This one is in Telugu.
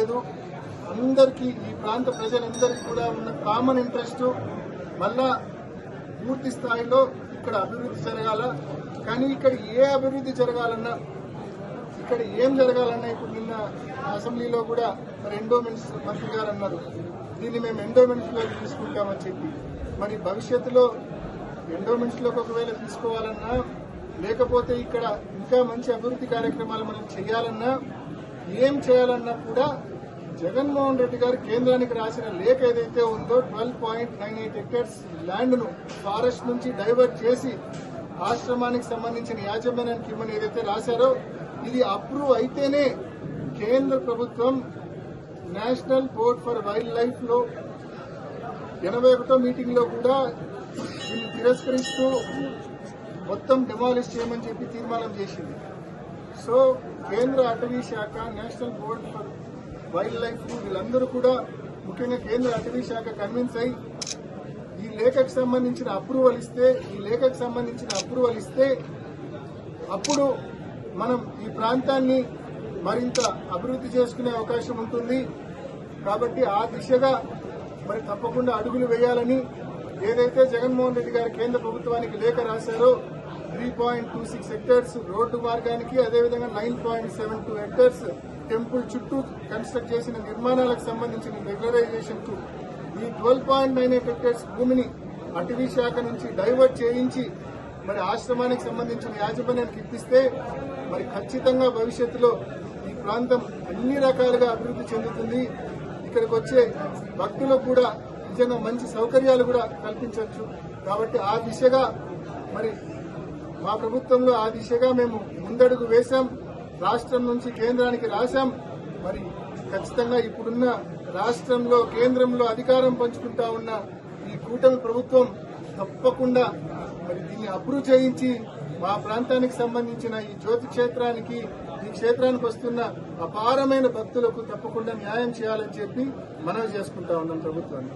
లేదు. అందరికీ ఈ ప్రాంత ప్రజలందరికీ కూడా ఉన్న కామన్ ఇంట్రెస్ట్ మళ్ళా పూర్తి స్థాయిలో ఇక్కడ అభివృద్ధి జరగాల. కానీ ఇక్కడ ఏ అభివృద్ధి జరగాలన్నా ఇక్కడ ఏం జరగాలన్నా ఇప్పుడు నిన్న అసెంబ్లీలో కూడా మరి ఎండోమెంట్స్ మంత్రి గారు అన్నారు. దీన్ని మేము ఎండోమెంట్స్లో తీసుకుంటామని చెప్పి. మరి భవిష్యత్తులో ఎండోమెంట్స్లోకి ఒకవేళ తీసుకోవాలన్నా లేకపోతే ఇక్కడ ఇంకా మంచి అభివృద్ధి కార్యక్రమాలు మనం చేయాలన్నా ఏం చేయాలన్నా కూడా జగన్మోహన్ రెడ్డి గారు కేంద్రానికి రాసిన లేఖ ఏదైతే ఉందో twelve point nine eight hectares ల్యాండ్ను forest నుంచి డైవర్ట్ చేసి ఆశ్రమానికి సంబంధించిన యాజమాన్యానికి ఇవ్వని ఏదైతే రాశారో ఇది అప్రూవ్ అయితేనే కేంద్ర ప్రభుత్వం నేషనల్ బోర్డ్ ఫర్ వైల్డ్ లైఫ్లో ఎనభై ఒకటో మీటింగ్లో కూడా దీన్ని తిరస్కరిస్తూ మొత్తం డిమాలిష్ చేయమని చెప్పి తీర్మానం చేసింది. సో కేంద్ర అటవీ శాఖ national board for wildlife వీళ్ళందరూ కూడా ముఖ్యంగా కేంద్ర అటవీ శాఖ కన్విన్స్ అయి ఈ లేఖకు సంబంధించిన అప్రూవల్ ఇస్తే ఈ లేఖకు సంబంధించిన అప్రూవల్ ఇస్తే అప్పుడు మనం ఈ ప్రాంతాన్ని మరింత అభివృద్ధి చేసుకునే అవకాశం ఉంటుంది. కాబట్టి ఆ దిశగా మరి తప్పకుండా అడుగులు వేయాలని ఏదైతే జగన్మోహన్ రెడ్డి గారు కేంద్ర ప్రభుత్వానికి లేఖ రాశారో three point two six hectares road మార్గానికి అదేవిధంగా nine point seven two hectares temple చుట్టూ కన్స్ట్రక్ట్ చేసిన నిర్మాణాలకు సంబంధించిన రెగ్యులరైజేషన్కు ఈ twelve point nine eight hectares భూమిని అటవీ శాఖ నుంచి డైవర్ట్ చేయించి మరి ఆశ్రమానికి సంబంధించిన యాజమాన్యానికి ఇప్పిస్తే మరి ఖచ్చితంగా భవిష్యత్తులో ఈ ప్రాంతం అన్ని రకాలుగా అభివృద్ధి చెందుతుంది. ఇక్కడికి వచ్చే భక్తులకు కూడా నిజంగా మంచి సౌకర్యాలు కూడా కల్పించవచ్చు. కాబట్టి ఆ దిశగా మరి మా ప్రభుత్వంలో ఆ దిశగా మేము ముందడుగు వేశాం. రాష్ట్రం నుంచి కేంద్రానికి రాశాం. మరి ఖచ్చితంగా ఇప్పుడున్న రాష్ట్రంలో కేంద్రంలో అధికారం పంచుకుంటా ఉన్న ఈ కూటమి ప్రభుత్వం తప్పకుండా మరి దీన్ని అప్రూవ్ చేయించి మా ప్రాంతానికి సంబంధించిన ఈ జ్యోతి క్షేత్రానికి ఈ క్షేత్రానికి వస్తున్న అపారమైన భక్తులకు తప్పకుండా న్యాయం చేయాలని చెప్పి మనవి చేసుకుంటా ఉన్నాం ప్రభుత్వాన్ని.